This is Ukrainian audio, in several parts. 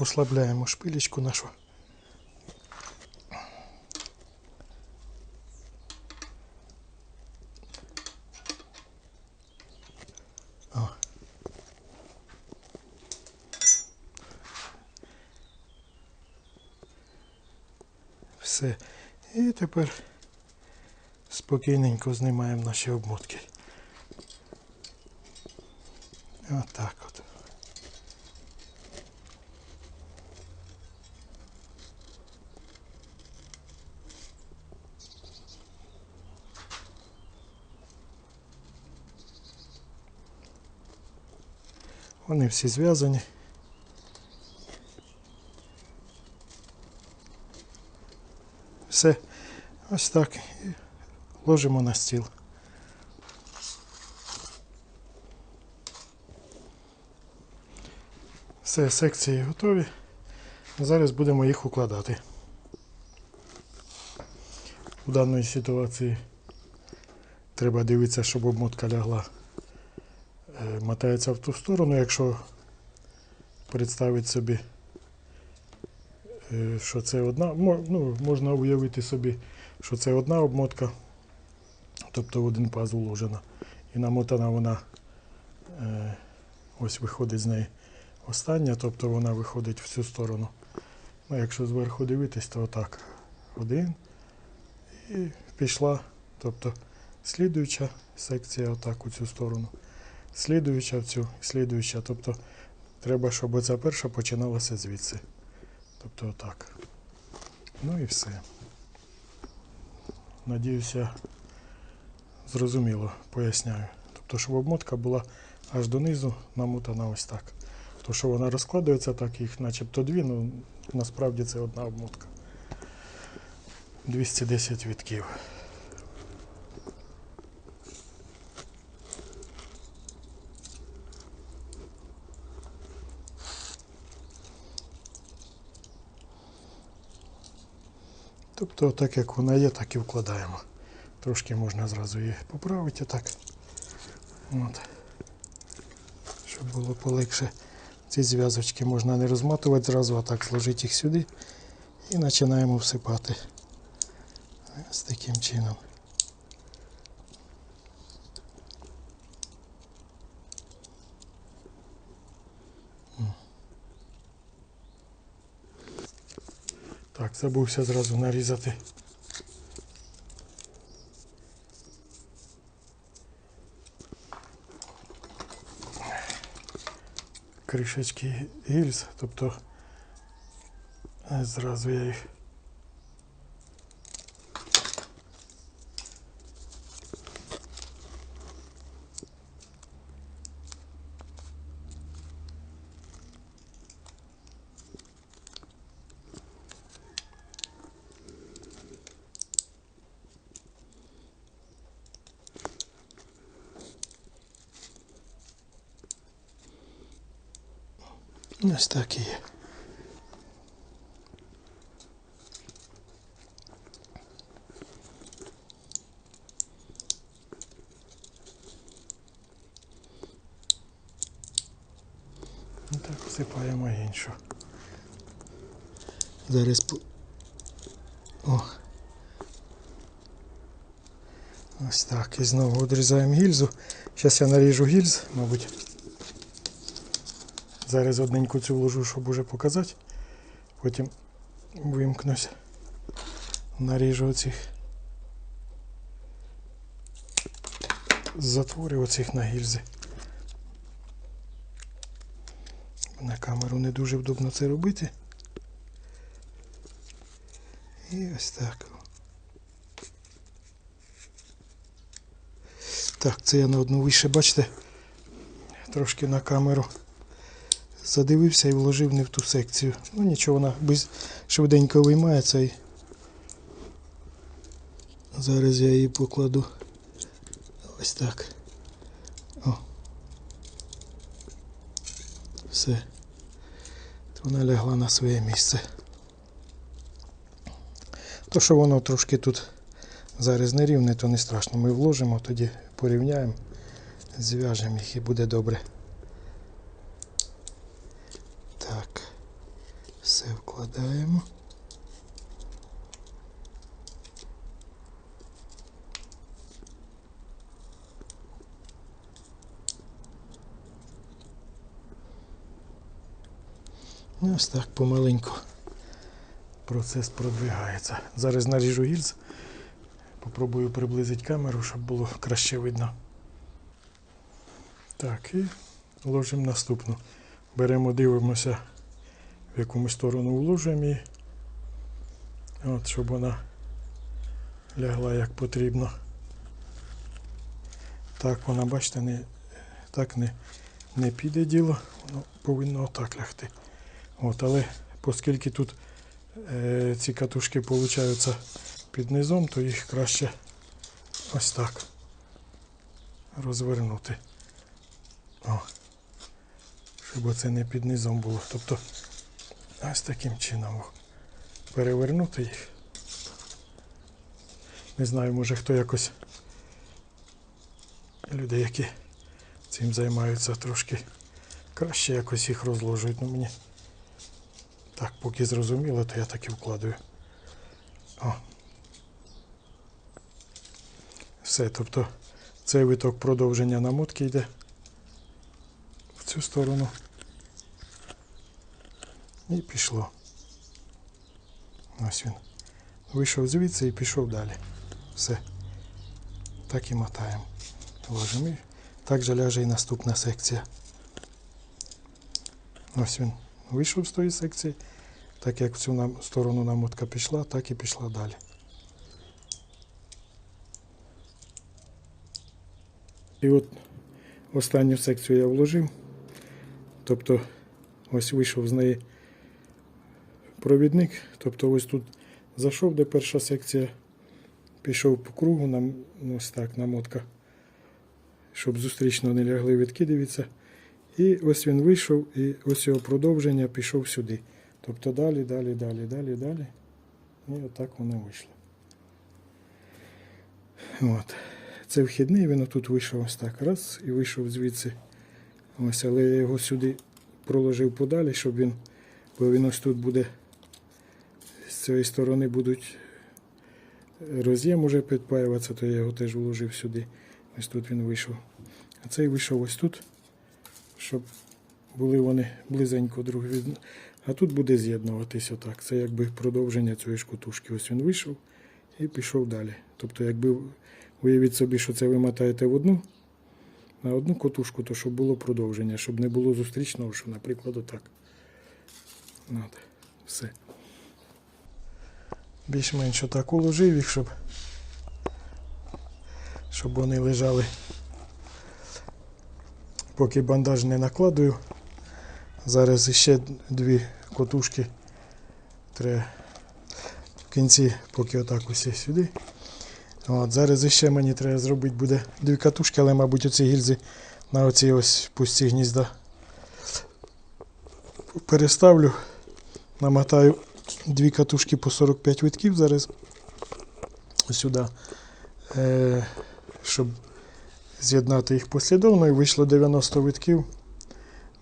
Ослабляємо шпилечку нашу. Все. І тепер спокійненько знімаємо наші обмотки. Отак от. Вони всі зв'язані. Все. Ось так. І ложимо на стіл. Все, секції готові. Зараз будемо їх укладати. У даної ситуації треба дивитися, щоб обмотка лягла. Е, Мотається в ту сторону, якщо представити собі, е, що це одна, ну, можна уявити собі, що це одна обмотка, тобто в один паз уложена. І намотана вона е, ось виходить з неї остання, тобто вона виходить в цю сторону. Ну, якщо зверху дивитись, то отак. Один. І пішла. Тобто слідуюча секція отак у цю сторону. Слідуюча в цю, слідуюча. Тобто треба, щоб оця перша починалася звідси. Тобто отак. Ну і все. Надіюся, зрозуміло, поясняю. Тобто, щоб обмотка була аж донизу намотана ось так. То, що вона розкладається, так їх начебто дві, ну насправді це одна обмотка. 210 вітків. Тобто, так як вона є, так і вкладаємо. Трошки можна зразу її поправити так. От. Щоб було полегше. Ці зв'язочки можна не розматувати зразу, а так зложити їх сюди і починаємо всипати. Ось таким чином. Забувся зразу нарізати. кришечки гільз, тобто е, зразу я їх ось так і є. І так всипаємо іншу. Зараз. О. Ось так. І знову відрізаємо гільзу. Зараз я наріжу гільз, мабуть. Зараз одненьку цю вложу, щоб уже показати. Потім вимкнусь. Наріжу оцих затворів оцих на гільзи. На камеру не дуже вдобно це робити. І ось так. Так, це я на одну вище, бачите, трошки на камеру задивився і вложив не в ту секцію. Ну нічого, вона швиденько виймається і зараз я її покладу ось так. О. Все. Вона лягла на своє місце. То, що воно трошки тут зараз нерівне, то не страшно. Ми вложимо, тоді порівняємо, зв'яжемо їх і буде добре. Так. Прикладаємо. Ну, Ось так помаленьку процес продвигається. Зараз наріжу гільз. Попробую приблизити камеру, щоб було краще видно. Так, і ложимо наступну. Беремо, дивимося, в якому сторону вложимо її. От, щоб вона лягла як потрібно. Так вона, бачите, не, так не, не піде діло, воно повинно отак лягти. От, але оскільки тут е, ці катушки получаються під низом, то їх краще ось так розвернути. О, щоб оце не під низом було. Тобто ось таким чином перевернути їх. Не знаю, може хто якось люди, які цим займаються трошки краще якось їх розложують. Ну мені так, поки зрозуміло, то я так і вкладаю. О. Все, тобто цей виток продовження намотки йде в цю сторону. І пішло. Ось він. Вийшов звідси і пішов далі. Все. Так і мотаємо. Ложимо. І так же ляже і наступна секція. Ось він вийшов з тої секції. Так як в цю сторону намотка пішла, так і пішла далі. І от останню секцію я вложив. Тобто ось вийшов з неї провідник. Тобто ось тут зайшов, де перша секція, пішов по кругу, нам ось так намотка, щоб зустрічно не лягли відки, дивіться. І ось він вийшов, і ось його продовження пішов сюди. Тобто далі, далі, далі, далі, далі. І отак воно вийшло. От. Це вхідний, він отут вийшов ось так. Раз і вийшов звідси. Ось, але я його сюди проложив подалі, щоб він, бо він ось тут буде цієї сторони будуть роз'єм уже підпаюватися, то я його теж вложив сюди. Ось тут він вийшов. А цей вийшов ось тут, щоб були вони близенько друг від. А тут буде з'єднуватись отак. Це якби продовження цієї ж кутушки. Ось він вийшов і пішов далі. Тобто, якби уявіть собі, що це ви мотаєте в одну, на одну котушку, то щоб було продовження, щоб не було зустрічного, що, наприклад, отак. От. Все. Більш-менш отак уложив їх, щоб, щоб вони лежали. Поки бандаж не накладую. Зараз ще дві котушки. Треба в кінці, поки отак усе сюди. От, зараз ще мені треба зробити буде дві катушки, але, мабуть, оці гільзи на оці ось пусті гнізда. Переставлю, намотаю дві катушки по 45 витків зараз сюди, е, щоб з'єднати їх послідовно і вийшло 90 витків.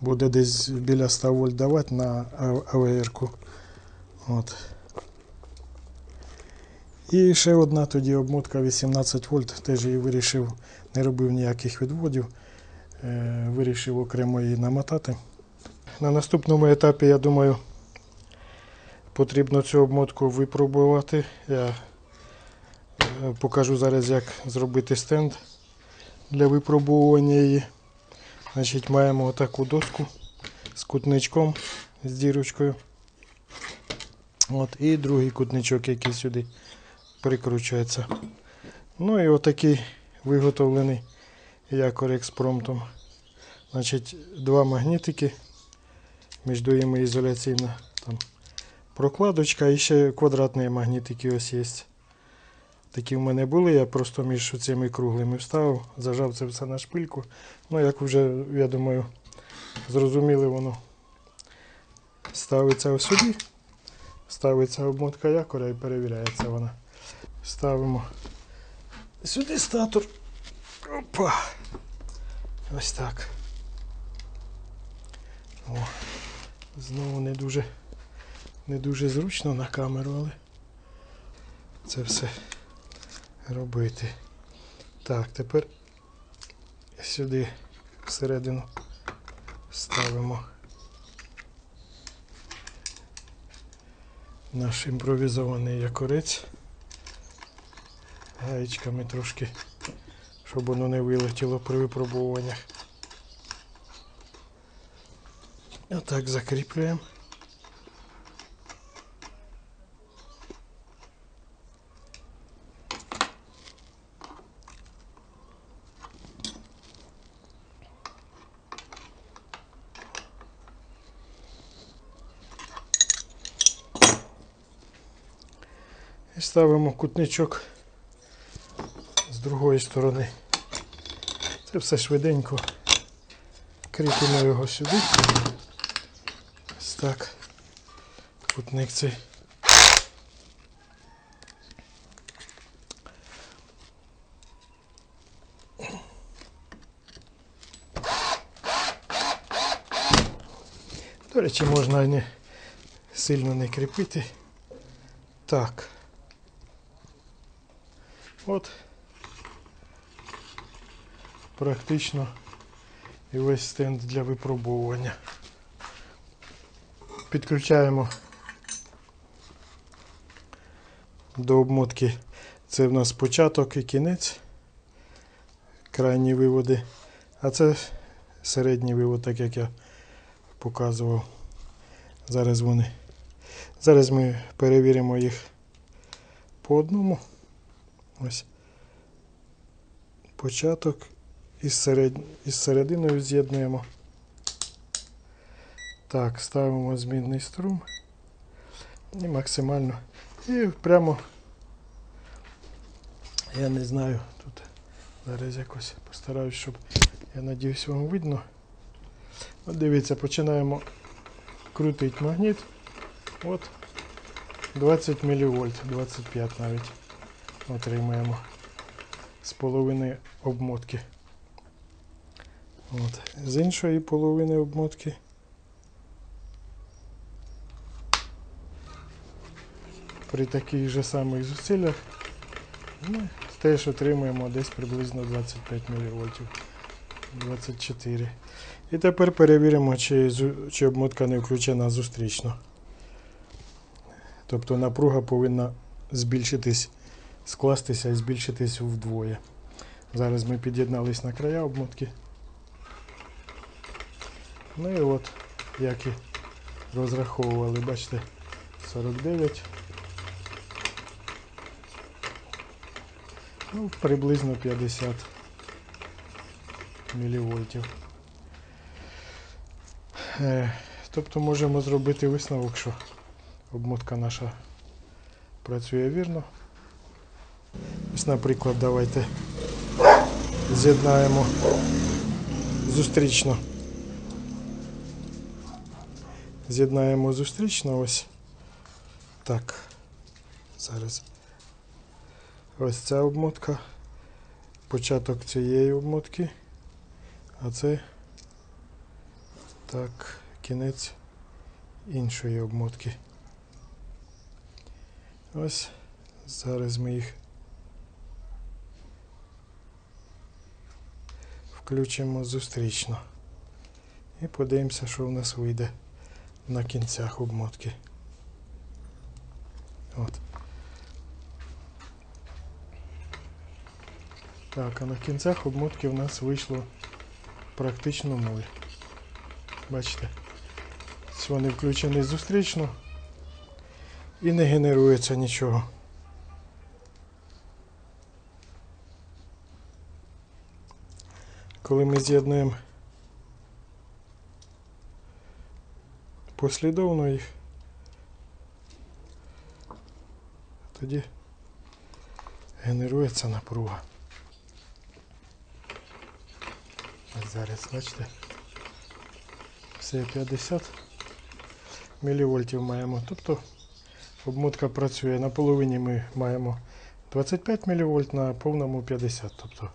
Буде десь біля 100 вольт давати на АВР-ку. От. І ще одна тоді обмотка 18 вольт. Теж її вирішив, не робив ніяких відводів. Е, вирішив окремо її намотати. На наступному етапі, я думаю, потрібно цю обмотку випробувати. Я е, покажу зараз, як зробити стенд для випробовування її. Значить, маємо отаку доску з кутничком, з дірочкою. От, і другий кутничок, який сюди прикручується. Ну і отакий виготовлений якор експромтом. Значить, два магнітики, між ними ізоляційна там, прокладочка і ще квадратні магнітики ось є. Такі в мене були, я просто між цими круглими вставив, зажав це все на шпильку. Ну, як вже, я думаю, зрозуміли, воно ставиться ось сюди, ставиться обмотка якоря і перевіряється вона. Ставимо сюди статор. Опа. Ось так. О, знову не дуже не дуже зручно на камеру, але це все робити. Так, тепер сюди всередину ставимо наш імпровізований якорець. Гаєчками трошки, щоб воно не вилетіло при випробуваннях. Отак закріплюємо. Ставимо кутничок з другої сторони. Це все швиденько. Кріпимо його сюди. Ось так. Кутник цей. До речі, можна не сильно не кріпити. Так. От. Практично і весь стенд для випробовування. Підключаємо до обмотки. Це в нас початок і кінець, крайні виводи. А це середній вивод, так як я показував. Зараз вони. Зараз ми перевіримо їх по одному. Ось. Початок із, серед... із серединою з'єднуємо. Так, ставимо змінний струм. І максимально. І прямо, я не знаю, тут зараз якось постараюсь, щоб я надіюсь вам видно. От дивіться, починаємо крутити магніт. От 20 мВ, 25 навіть отримаємо з половини обмотки. От. З іншої половини обмотки при таких же самих зусиллях ми теж отримуємо десь приблизно 25 мВ. 24. І тепер перевіримо, чи, чи обмотка не включена зустрічно. Тобто напруга повинна збільшитись, скластися і збільшитись вдвоє. Зараз ми під'єднались на края обмотки. Ну і от, як і розраховували, бачите, 49. Ну, приблизно 50 мілівольтів. Е, Тобто можемо зробити висновок, що обмотка наша працює вірно. Ось, наприклад, давайте з'єднаємо зустрічно. З'єднаємо зустрічно ось так. Зараз. Ось ця обмотка. Початок цієї обмотки. А це так, кінець іншої обмотки. Ось зараз ми їх включимо зустрічно. І подивимося, що в нас вийде на кінцях обмотки. От. Так, а на кінцях обмотки в нас вийшло практично нуль. Бачите? Вони включені зустрічно і не генерується нічого. Коли ми з'єднуємо послідовно їх, тоді генерується напруга. Ось зараз, бачите, все 50 мілівольтів маємо. Тобто обмотка працює на половині ми маємо 25 мВ, на повному 50. Тобто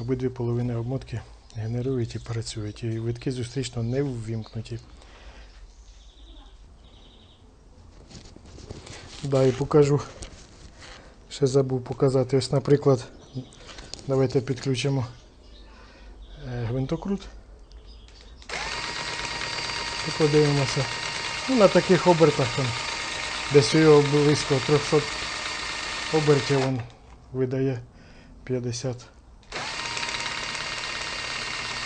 обидві половини обмотки генерують і працюють. І витки зустрічно не ввімкнуті. Да, і покажу. Ще забув показати. Ось, наприклад, давайте підключимо е, гвинтокрут. І подивимося. Ну, на таких обертах там, десь у його близько 300 обертів він видає 50.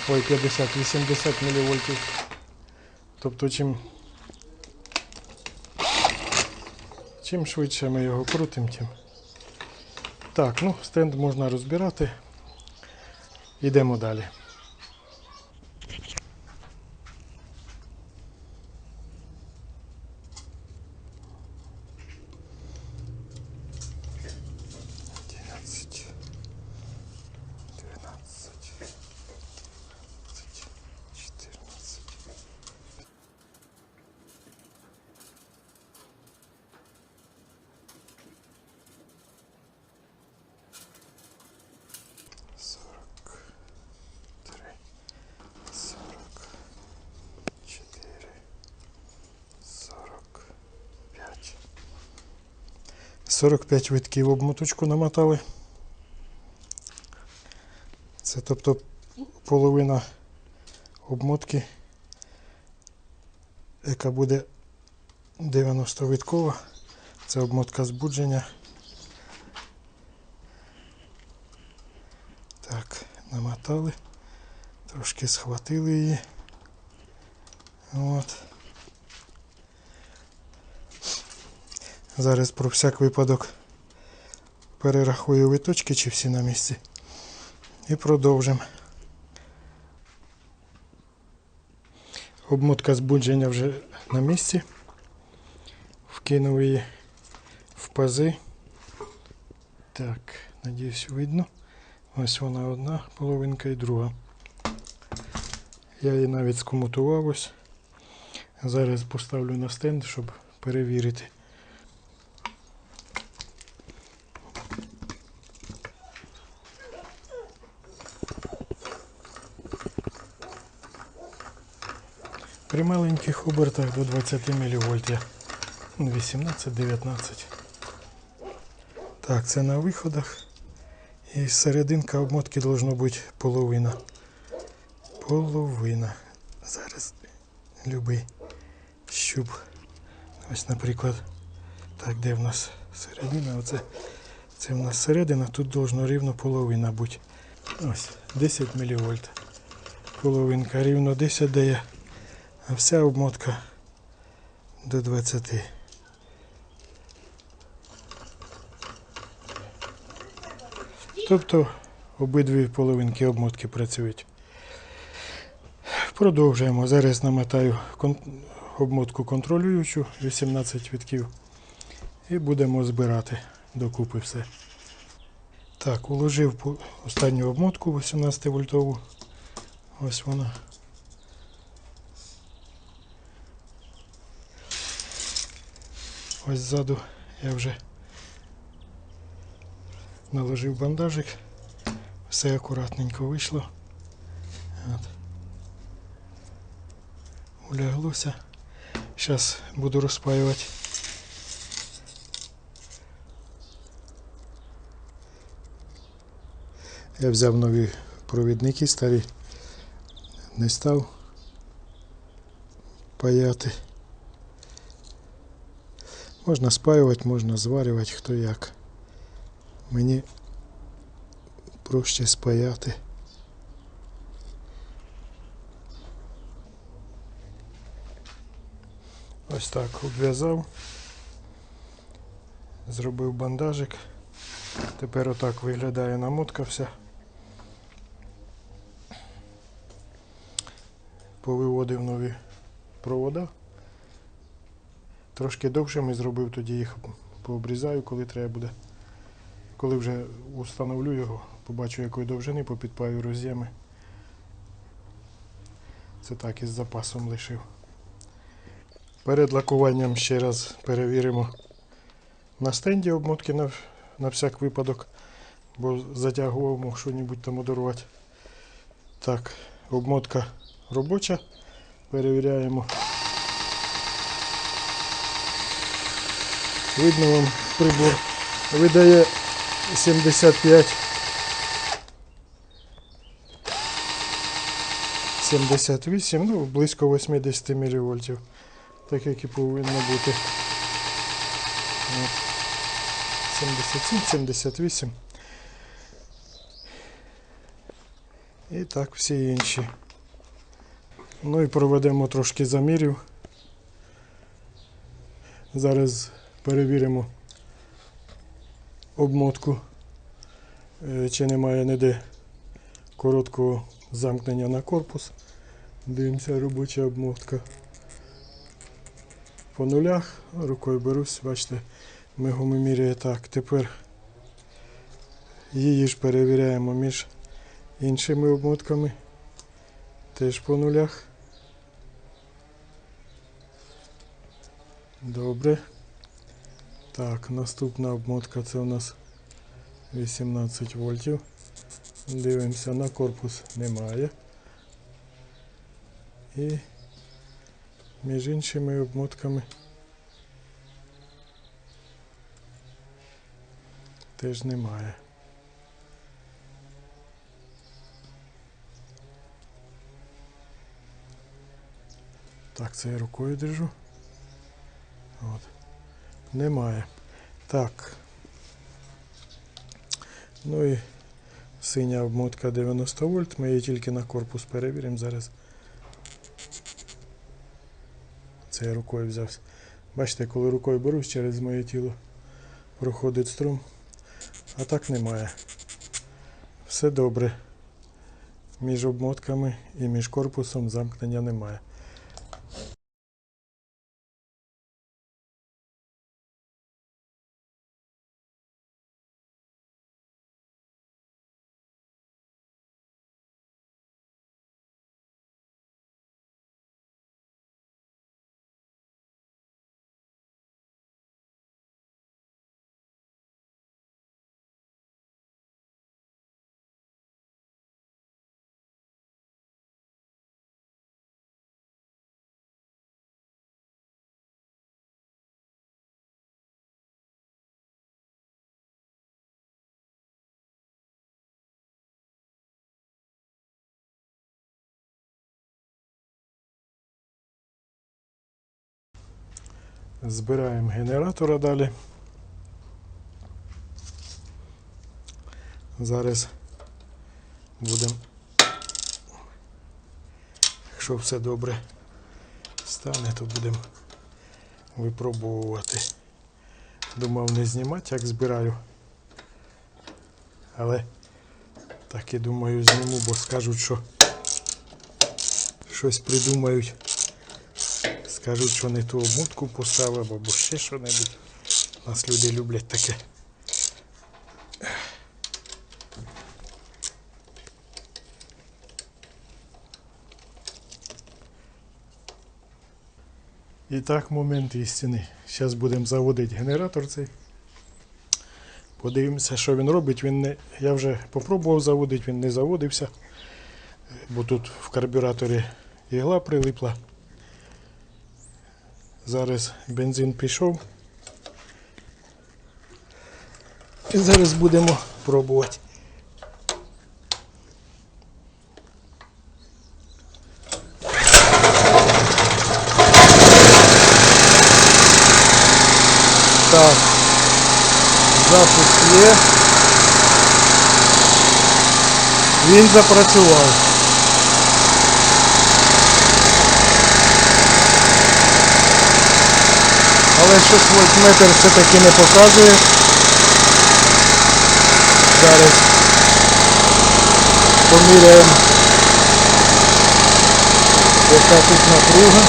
Ой, 50, 80 мВ. Тобто чим, чим швидше ми його крутимо, тим. Так, ну, стенд можна розбирати. Йдемо далі. 45 витків обмоточку намотали. Це тобто половина обмотки, яка буде 90 виткова. Це обмотка збудження. Так, намотали, трошки схватили її. От. Зараз про всяк випадок перерахую виточки, чи всі на місці. І продовжимо. Обмотка збудження вже на місці. Вкинув її в пази. Так, надіюсь, видно. Ось вона одна половинка і друга. Я її навіть скомутував ось. Зараз поставлю на стенд, щоб перевірити. При маленьких обертах до 20 мВ. 18-19. Так, це на виходах. І серединка обмотки должно бути половина. Половина. Зараз любий щуп. Ось, наприклад, так, де в нас середина? Оце це в нас середина, тут должно рівно половина бути. Ось, 10 мВ. Половинка рівно 10 дає, а вся обмотка до 20. Тобто обидві половинки обмотки працюють. Продовжуємо. Зараз намотаю обмотку контролюючу 18 вітків і будемо збирати докупи все. Так, уложив останню обмотку 18 вольтову. Ось вона. Ось ззаду я вже наложив бандажик. Все акуратненько вийшло. От. Уляглося. Зараз буду розпаювати. Я взяв нові провідники старі, не став паяти. Можна спаювати, можна зварювати, хто як. Мені проще спаяти. Ось так обв'язав. Зробив бандажик. Тепер отак виглядає намотка вся. Повиводив нові провода. Трошки довшими зробив, тоді їх пообрізаю, коли треба буде. Коли вже установлю його, побачу якої довжини, попідпаю роз'єми. Це так із запасом лишив. Перед лакуванням ще раз перевіримо на стенді обмотки на, на всяк випадок, бо затягував, мог що-небудь там одорвати. Так, обмотка робоча. Перевіряємо. Видно вам прибор. Видає 75. 78, ну, близько 80 мВ. Так як і повинно бути. 77, 78. І так всі інші. Ну і проведемо трошки замірів. Зараз перевіримо обмотку, е, чи немає ніде короткого замкнення на корпус. Дивимося робоча обмотка. По нулях рукою берусь, бачите, мигомиміряє так. Тепер її ж перевіряємо між іншими обмотками. Теж по нулях. Добре. Так, наступна обмотка це у нас 18 вольтів. Дивимося на корпус немає. І між іншими обмотками теж немає. Так, це я рукою держу. От. Немає. Так. Ну і синя обмотка 90 вольт. Ми її тільки на корпус перевіримо зараз. Це я рукою взявся. Бачите, коли рукою берусь через моє тіло, проходить струм. А так немає. Все добре. Між обмотками і між корпусом замкнення немає. Збираємо генератора далі. Зараз будемо, якщо все добре стане, то будемо випробовувати. Думав не знімати, як збираю. Але так і думаю зніму, бо скажуть, що щось придумають. Скажуть, що не ту обмотку поставив або ще що-небудь. Нас люди люблять таке. І так, момент істини. Зараз будемо заводити генератор цей. Подивимося, що він робить. Він не... Я вже попробував заводити, він не заводився. Бо тут в карбюраторі ігла прилипла. Зараз бензин пішов. І зараз будемо пробувати. Так, запуск є. Він запрацював. Але щось вольтметр все-таки не показує. Зараз поміряємо, яка тут напруга.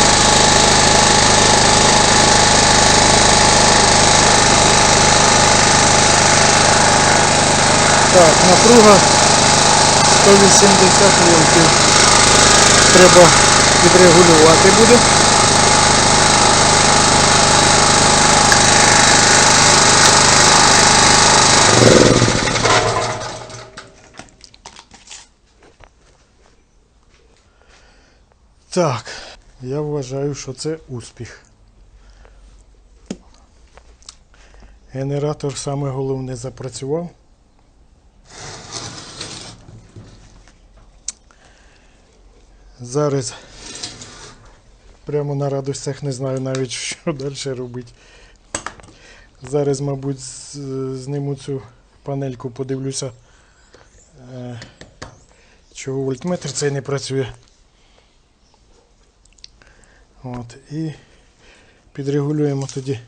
Так, напруга 180 вольтів. Треба підрегулювати буде. Так, я вважаю, що це успіх. Генератор саме головне запрацював. Зараз прямо на радостях не знаю навіть, що далі робити. Зараз, мабуть, зніму цю панельку, подивлюся, е, чого вольтметр цей не працює. От, і підрегулюємо тоді.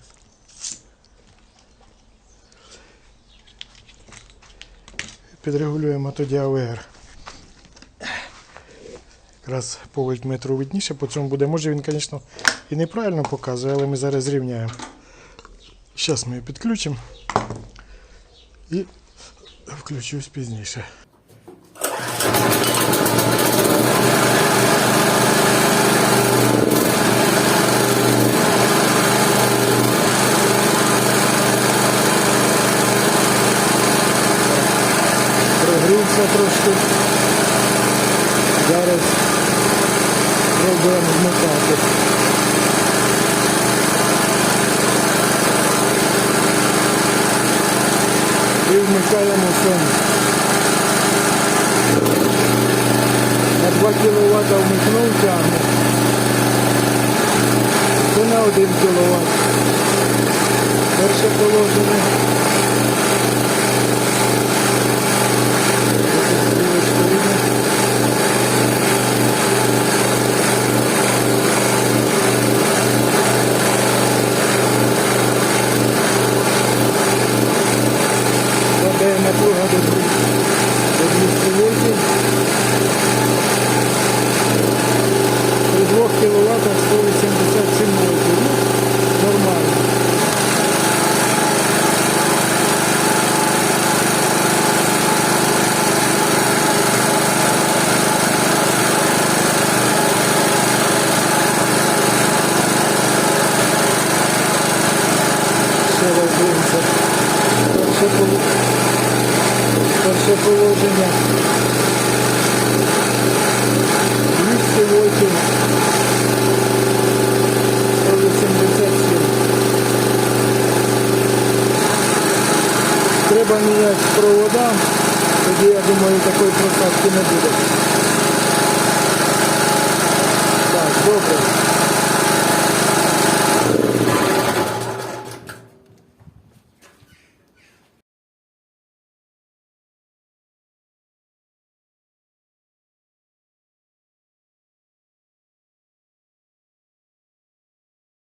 Підрегулюємо тоді АВР. Якраз по вольтметру видніше, по цьому буде. Може він, звісно, і неправильно показує, але ми зараз зрівняємо. Зараз ми його підключимо і включусь пізніше. Прогрівся трошки. Зараз пробуємо вмикати. І вмикаємо сон. На 2 кВт вмикнув тягне. Це на 1 кВт. Перше положення.